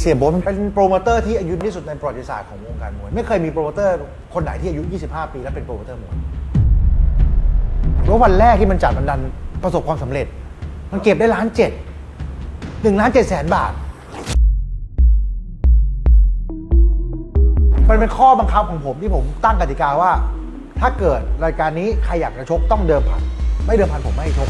เสียโบ๊ทเป็นโปรโมเตอร์ที่อายุที่สุดในประวัติศาสตร์ของวงการมวย ไม่เคยมีโปรโมเตอร์คนไหนที่อายุ 25 ปีแล้วเป็นโปรโมเตอร์มวยแล้ววันแรกที่มันจัดมันดันประสบความสำเร็จ มันเก็บได้ล้านเจ็ดหนึ่งล้านเจ็ดแสนบาท มันเป็นข้อบังคับของผมที่ผมตั้งกติกาว่า ถ้าเกิดรายการนี้ใครอยากจะชกต้องเดิมพัน ไม่เดิมพันผมไม่ให้ชก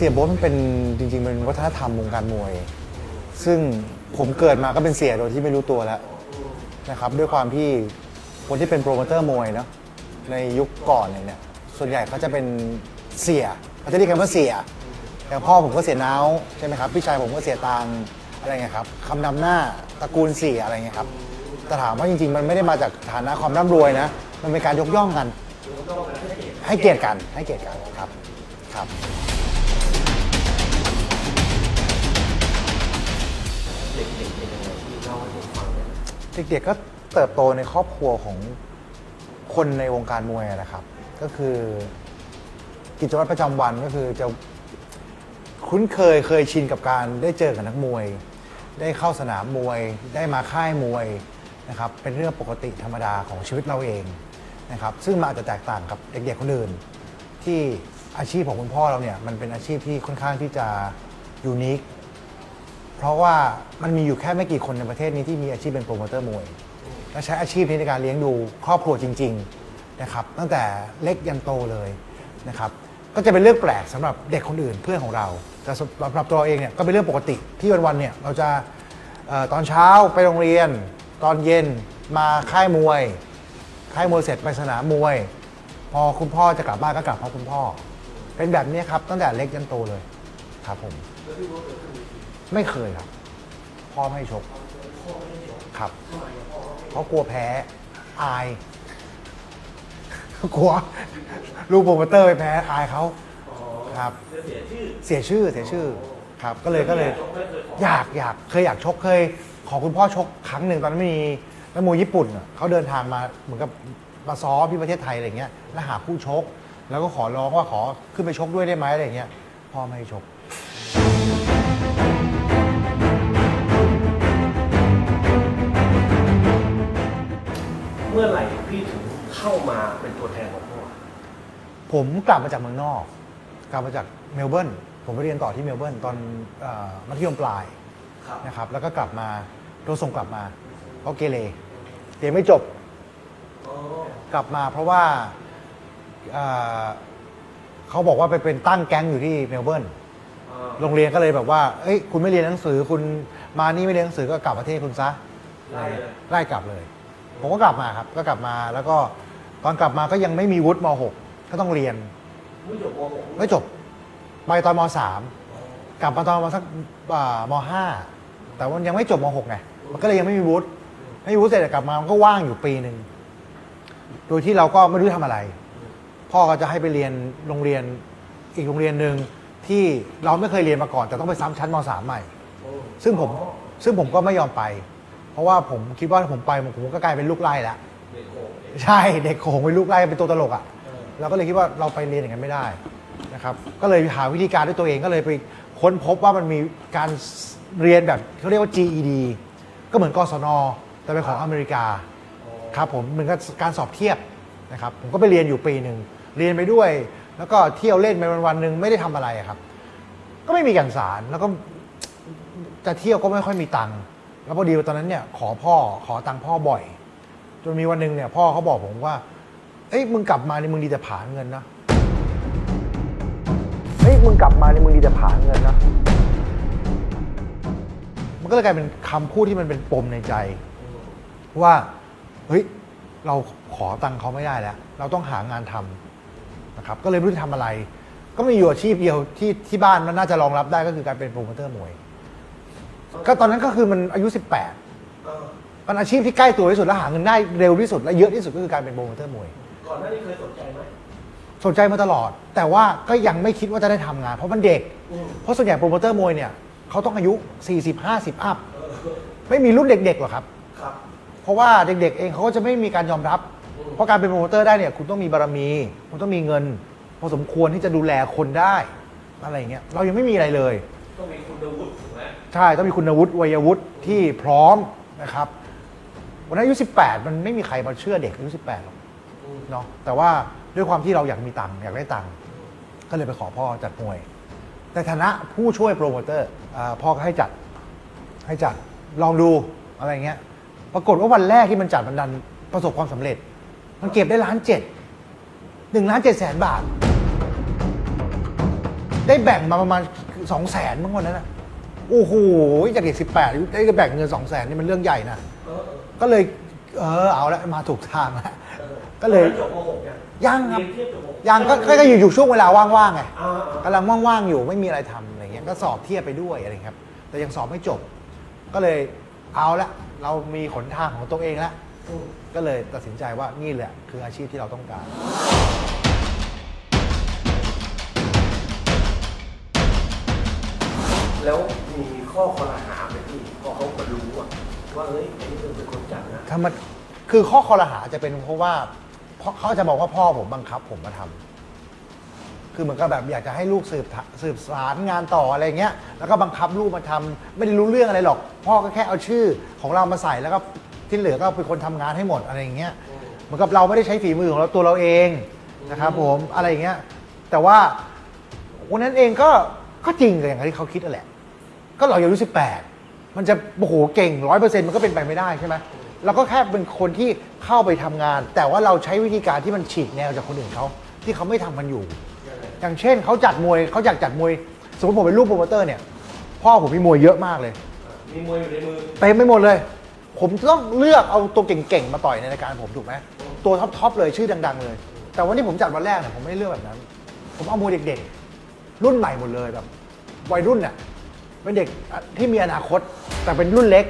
สียโบ๊ทมันเป็นจริงๆมันเป็นวัฒนธรรมวงการมวย ซึ่งผมเกิดมาก็เป็นเสียโดยที่ไม่รู้ตัวแล้วนะครับด้วยความที่คนที่เป็นโปรโมเตอร์มวยเนาะในยุคก่อนเนี่ยส่วนใหญ่เขาจะเป็นเสียเขาจะเรียกกันว่าเสียอย่างพ่อผมก็เสียน้าวใช่ไหมครับพี่ชายผมก็เสียตังอะไรเงี้ยครับคำนำหน้าตระกูลเสียอะไรเงี้ยครับแต่ถามว่าจริง ๆ มันไม่ได้มาจากฐานะความร่ำรวยนะมันเป็นการยกย่องกัน ให้เกียรติกันให้เกียรติกันครับครับ เด็กๆก็เติบโตในครอบครัวของคนในวงการมวยนะครับ ก็คือกิจวัตรประจำวันก็คือจะคุ้นเคยเคยชินกับการได้เจอกับนักมวย ได้เข้าสนามมวย ได้มาค่ายมวยนะครับเป็นเรื่องปกติธรรมดาของชีวิตเราเองนะครับซึ่งมันอาจจะแตกต่างกับเด็กๆคนอื่น ที่อาชีพของคุณพ่อเราเนี่ยมันเป็นอาชีพที่ค่อนข้างที่จะยูนิค เพราะว่ามันมีอยู่แค่ไม่กี่คนในประเทศนี้ที่มีอาชีพเป็นโปรโมเตอร์มวย และใช้อาชีพนี้ในการเลี้ยงดูครอบครัวจริงๆนะครับตั้งแต่เล็กยันโตเลยนะครับก็จะเป็นเรื่องแปลกสำหรับเด็กคนอื่นเพื่อนของเรา แต่สำหรับตัวเราเองเนี่ยก็เป็นเรื่องปกติที่วันๆเนี่ยเราจะออตอนเช้าไปโรงเรียน ตอนเย็นมาค่ายมวย ค่ายมวยเสร็จไปสนามมวย พอคุณพ่อจะกลับบ้านก็กลับพราคุณพ่อ เป็นแบบนี้ครับตั้งแต่เล็กยันโตเลยครับผม ไม่เคยครับ พ่อไม่ให้ชกครับเพราะกลัวแพ้อาย กลัวลูกโปรโมเตอร์ไปแพ้อายเขาครับ เสียชื่อเสียชื่อครับ ก็เลยก็เลย อยากอยากเคยอยากชกเคย ขอคุณพ่อชกครั้งหนึ่งตอนนั้นมีนักมวยญี่ปุ่นอะเขาเดินทางมาเหมือนกับมาซ้อมที่ประเทศไทยอะไรเงี้ยแล้วหาคู่ชก แล้วก็ขอร้องว่าขอขึ้นไปชกด้วยได้ไหมอะไรเงี้ยพ่อไม่ให้ชก มื่อไหร่พี่ถึงเข้ามาเป็นตัวแทนของพ่อผมกลับมาจากเมืองนอก กลับมาจากเมลเบิร์นผมไปเรียนต่อที่เมลเบิร์นตอนเออมัธยมปลายครับนะครับ แล้วก็กลับมาโดนส่งกลับมาเพราะเกเรเรียนไม่จบอ๋อกลับมาเพราะว่าเอ่อเขาบอกว่าไปเป็นตั้งแก๊งอยู่ที่เมลเบิร์น อ่าโรงเรียนก็เลยแบบว่า เอ้ย คุณไม่เรียนหนังสือ คุณมานี่ไม่เรียนหนังสือก็กลับประเทศคุณซะไล่เลย ไล่กลับเลย ผมก็กลับมาครับ ก็กลับมาแล้วก็ตอนกลับมาก็ยังไม่มีวุฒิม .6 ก็ต้องเรียน ไม่จบม .6 ไม่จบไปตอนม .3 กลับมาตอนมาสักอ่าม5แต่ว่ายังไม่จบม .6 ไงมันก็เลยยังไม่มีวุฒิไม่มีวุฒิเสร็จกลับมามันก็ว่างอยู่ปีหนึ่งโดยที่เราก็ไม่รู้ทำอะไร พ่อก็จะให้ไปเรียนโรงเรียนอีกโรงเรียนหนึ่งที่เราไม่เคยเรียนมาก่อน แต่ต้องไปซ้ำชั้นม .3 ใหม่ ซึ่งผมซึ่งผมก็ไม่ยอมไป ราะว่าผมคิดว่าถ้าผมไปผมก็กลายเป็นลูกไล่แล้วเด็กโขงใช่เด็กโขงเป็นลูกไล่เป็นตัวตลกอะเราก็เลยคิดว่าเราไปเรียนอย่างนั้นไม่ได้นะครับก็เลยหาวิธีการด้วยตัวเองก็เลยไปค้นพบว่ามันมีการเรียนแบบเขาเรียกว่า GED ก็เหมือนกศนแต่เป็นของอเมริกาครับผมเหมือนกับการสอบเทียบนะครับผมก็ไปเรียนอยู่ปีหนึ่งเรียนไปด้วย แล้วก็เที่ยวเล่นไปวันๆหนึ่งไม่ได้ทำอะไรอะครับ ก็ไม่มีการสารแล้วก็จะเที่ยวก็ไม่ค่อยมีตังค์ แล้วพอดีตอนนั้นเนี่ยขอพ่อขอตังค์พ่อบ่อย จนมีวันหนึ่งเนี่ยพ่อเขาบอกผมว่า เอ้ยมึงกลับมานี่มึงดีแต่ผลานเงินนะเฮ้ยมึงกลับมานี่มึงดีแต่ผลานเงินนะ มันก็เลยกลายเป็นคำพูดที่มันเป็นปมในใจ ว่าเฮ้ยเราขอตังค์เขาไม่ได้แล้ว เราต้องหางานทำนะครับก็เลยไม่รู้จะทำอะไร ก็มีอยู่อาชีพเดียวที่ที่บ้านมันน่าจะรองรับได้ก็คือการเป็นโปรโมเตอร์มวย ก็ตอนนั้นก็คือมันอายุ 18อ่ามันอาชีพที่ใกล้ตัวที่สุดและหาเงินได้เร็วที่สุดและเยอะที่สุดก็คือการเป็นโปรโมเตอร์มวย ก่อนหน้านี้เคยสนใจไหมสนใจมาตลอด แต่ว่าก็ยังไม่คิดว่าจะได้ทำงาน เพราะมันเด็กอืมเพราะส่วนใหญ่โปรโมเตอร์มวยเนี่ยเขาต้องอายุ 40 50 อัพ ไม่มีรุ่นเด็กๆหรอกครับครับ เพราะว่าเด็กๆเองเขาก็จะไม่มีการยอมรับ เพราะการเป็นโปรโมเตอร์ได้เนี่ยคุณต้องมีบารมี คุณต้องมีเงิน พอสมควรที่จะดูแลคนได้อะไรอย่างเงี้ยเรายังไม่มีอะไรเลยต้องมีคุณวุฒิถูกไหม ใช่ต้องมีคุณวุฒิวัยวุฒิที่พร้อมนะครับวันนั้นอายุ 18 มันไม่มีใครมาเชื่อเด็กอายุ 18 หรอกเนาะแต่ว่าด้วยความที่เราอยากมีตังค์อยากได้ตังค์ก็เลยไปขอพ่อจัดมวย ในฐานะผู้ช่วยโปรโมเตอร์พ่อก็ให้จัดให้จัดลองดูอะไรเงี้ย ปรากฏว่าวันแรกที่มันจัดมันดันประสบความสำเร็จ มันเก็บได้ล้านเจ็ดหนึ่งล้านเจ็ดแสนบาท ได้แบ่งมาประมาณสองแสนเมื่อวันนั้นนะ โอ้โหจากเด็กสิบแปดได้แบ่งเงินสองแสนนี่มันเรื่องใหญ่นะเออเออก็เลย เออเอาละมาถูกทางแล้วเออก็เลยจบม .6 ยังยังครับเรียนเทียบจบมยังก็ก็อยู่อยู่ช่วงเวลาว่างๆไง อ่าอ่ากำลังว่างๆอยู่ไม่มีอะไรทำอะไรเงี้ยก็สอบเทียบไปด้วยอะไรครับ แต่ยังสอบไม่จบ ก็เลยเอาละเรามีขนทางของตัวเองแล้วอืมก็เลยตัดสินใจว่านี่แหละ คืออาชีพที่เราต้องการ แล้วมีข้อคอรหาไหมพี่พอเขามารู้อะว่าเฮ้ยไอ้นี่เป็นคนจัดนะถ้ามันคือข้อคอรหาจะเป็นเพราะว่าเพราะเขาจะบอกว่าพ่อผมบังคับผมมาทำคือเหมือนกับแบบอยากจะให้ลูกสืบทะสืบสารงานต่ออะไรเงี้ย แล้วก็บังคับลูกมาทำไม่ได้รู้เรื่องอะไรหรอก พ่อก็แค่เอาชื่อของเรามาใส่แล้วก็ที่เหลือก็เป็นคนทำงานให้หมดอะไรอย่างเงี้ย เหมือนกับเราไม่ได้ใช้ฝีมือของเราตัวเราเองนะครับผมอะไรอย่างเงี้ยแต่ว่าวันนั้นเองก็ก็จริงกับอย่างที่เขาคิดนั่นแหละ ก็เราอายุสิบแปดมันจะโอ้โหเก่งร้อยเปอร์เซ็นต์มันก็เป็นไปไม่ได้ใช่ไหมเราก็แค่เป็นคนที่เข้าไปทำงาน แต่ว่าเราใช้วิธีการที่มันฉีกแนวจากคนอื่นเขาที่เขาไม่ทำกันอยู่ อย่างเช่นเขาจัดมวยเขาอยากจัดมวย สมมติผมเป็นลูกโปรโมเตอร์เนี่ย พ่อผมมีมวยเยอะมากเลยมีมวยอยู่ในมือเต็มไปหมดเลย ผมต้องเลือกเอาตัวเก่งๆมาต่อยในรายการผมถูกไหมตัวท็อปๆเลยชื่อดัง ๆ เลย แต่วันนี้ผมจัดวันแรกเนี่ยผมไม่เลือกแบบนั้น ผมเอามวยเด็กๆรุ่นใหม่หมดเลยแบบวัยรุ่นเนี่ย เป็นเด็กที่มีอนาคต แต่เป็นรุ่นเล็ก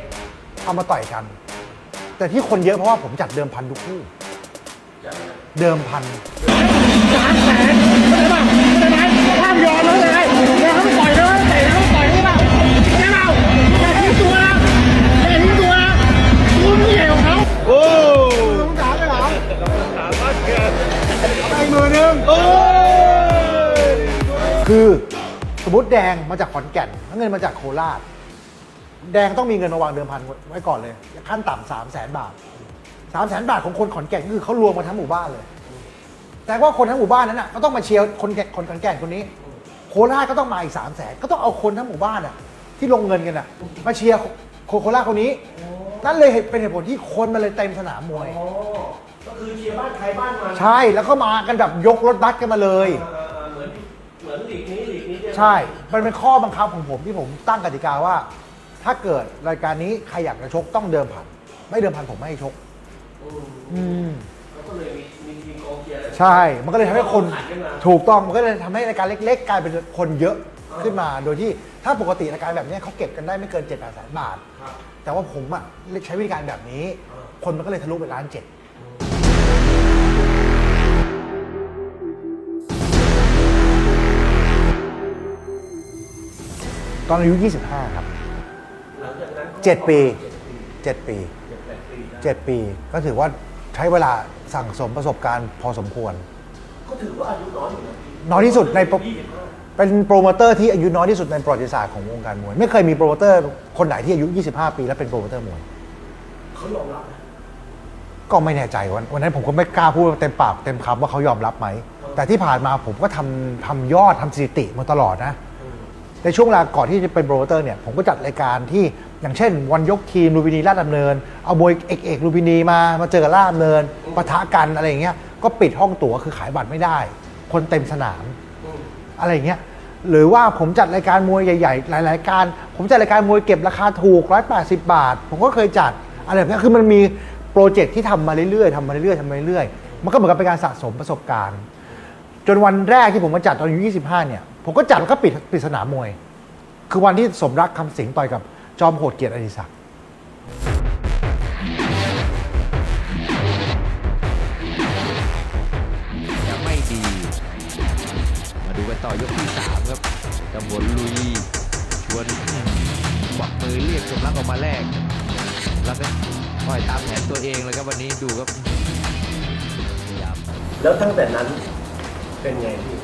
เอามาต่อยกัน แต่ที่คนเยอะเพราะว่าผมจัดเดิมพันทุกคู่จัดนะเดิมพันห้ามยอมเลยเลยเดี๋ยวเขาปล่อยเลยเตะเขาปล่อยได้เปล่าได้เปล่าอย่าทิ้งตัวนะอย่าทิ้งตัวนะคุณผู้ใหญ่ของเขาต้องถามไปหรอไปมือหนึ่งโอ้คือ มมติแดงมาจากขอนแก่นแล้วเงินมาจากโคราช แดงต้องมีเงินมาวางเดิมพันไว้ก่อนเลย ขั้นต่ำสามแสนบาทสามแสนบาทของคนขอนแก่นก็คือเขารวมมาทั้งหมู่บ้านเลย แต่ว่าคนทั้งหมู่บ้านนั้นน่ะก็ต้องมาเชียร์คนแก่คนขอนแก่นคนนี้ โคราชก็ต้องมาอีกสามแสนก็ต้องเอาคนทั้งหมู่บ้านอะที่ลงเงินกันอะมาเชียร์โคโคราชคนนี้ นั่นเลยเป็นเหตุผลที่คนมาเลยเต็มสนามมวยอ๋อก็คือเชียร์บ้านใครบ้านมันใช่แล้วก็มากันแบบยกรถบัสกันมาเลยอ่าอ่าเหมือนเหมือนหลีกนี้หลีกนี้ ใช่ มันเป็นข้อบังคับของผมที่ผมตั้งกติกาว่า ถ้าเกิดรายการนี้ใครอยากจะชกต้องเดิมพัน ไม่เดิมพันผมไม่ให้ชก อืมอืมแล้วก็เลยมีมีทีมกองเชียร์แล้วใช่ มันก็เลยทำให้คน ขันขึ้นมา ถูกต้อง มันก็เลยทำให้รายการเล็ก ๆ กลายเป็นคนเยอะขึ้นมา โดยที่ถ้าปกติรายการแบบเนี้ยเขาเก็บกันได้ไม่เกิน7จ็ดแปดแสนบาท ครับ แต่ว่าผมอะใช้วิธีการแบบนี้ อ่า คนมันก็เลยทะลุไปล้านเจ็ด ตอนอายุ 25 ครับหลังจากนั้นก็เจ็ดปีเจ็ดปี 7 ปีเจ็ดแปดปีนะ7ปี ก็ถือว่าใช้เวลาสั่งสมประสบการณ์พอสมควร ก็ถือว่าอายุน้อยอยู่นะพี่น้อยที่สุดในโปรยี่สิบห้าเป็นโปรโมเตอร์ที่อายุน้อยที่สุดในประวัติศาสตร์ของวงการมวย ไม่เคยมีโปรโมเตอร์คนไหนที่อายุ 25 ปีแล้วเป็นโปรโมเตอร์มวยเขายอมรับนะก็ไม่แน่ใจวันวันนั้นผมก็ไม่กล้าพูดเต็มปากเต็มคำว่าเขายอมรับไหม แต่ที่ผ่านมาผมก็ทำทำยอดทำสถิติมาตลอดนะอืม ในช่วงเวลาก่อนที่จะเป็นโปรโมเตอร์เนี่ยผมก็จัดรายการที่อย่างเช่น วันยกทีมลูบินีลาดดำเนิน เอามวยเอกเอกลูบินีมามาเจอกับลาดดำเนินปะทะกันอะไรอย่างเงี้ยก็ปิดห้องตั๋วคือขายบัตรไม่ได้ คนเต็มสนาม อะไรอย่างเงี้ยหรือว่าผมจัดรายการมวยใหญ่ๆ หลายๆการ ผมจัดรายการมวยเก็บราคาถูก 180 บาท ผมก็เคยจัดอะไรแบบนี้คือมันมีโปรเจกต์ที่ทำมาเรื่อยๆทำมาเรื่อยๆทำมาเรื่อยๆ มันก็เหมือนกับเป็นการสะสมประสบการณ์ จนวันแรกที่ผมมาจัดตอนอายุ 25 เนี่ย ผมก็จัดแล้วก็ปิดปิดสนามมวย คือวันที่สมรักคำสิงต่อยกับจอมโหดเกียรติอดิศักดิ์ยังไม่ดี มาดูกันต่อยกที่สามครับตำบลลุยชชวนกวักมือเรียกสมรักออกมาแลกแล้วก็คอยตามแผนตัวเองเลยครับวันนี้ดูครับพยายามแล้วตั้งแต่นั้น เป็นไงพี่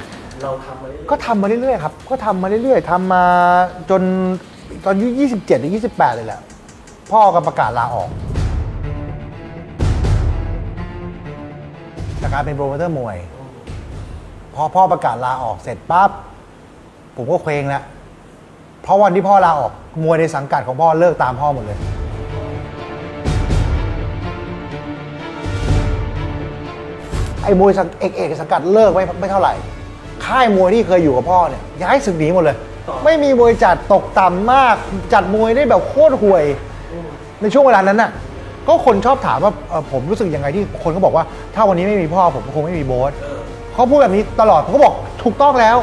เราทำมาเรื่อยๆก็ทำมาเรื่อยๆครับ ก็ทำมาเรื่อยๆทำมาจนตอนอายุ27หรือ28 เลยแหละ พ่อก็ประกาศลาออกจากการเป็นโปรโมเตอร์มวย พอพ่อประกาศลาออกเสร็จปั๊บผมก็เคว้งแล้วเพราะวันที่พ่อลาออกมวยในสังกัดของพ่อเลิกตามพ่อหมดเลย ไอ้มวยสังเอกเอกสังกัดเลิกไม่ไม่เท่าไหร่ ค่ายมวยที่เคยอยู่กับพ่อเนี่ยย้ายศึกหนีหมดเลย ไม่มีมวยจัดตกต่ำมาก จัดมวยได้แบบโคตรห่วย ในช่วงเวลานั้นน่ะ ก็คนชอบถามว่าเอ่อผมรู้สึกยังไงที่คนก็บอกว่า ถ้าวันนี้ไม่มีพ่อผมก็คงไม่มีโบ๊ทเขาพูดแบบนี้ตลอดผมก็บอกถูกต้องแล้ว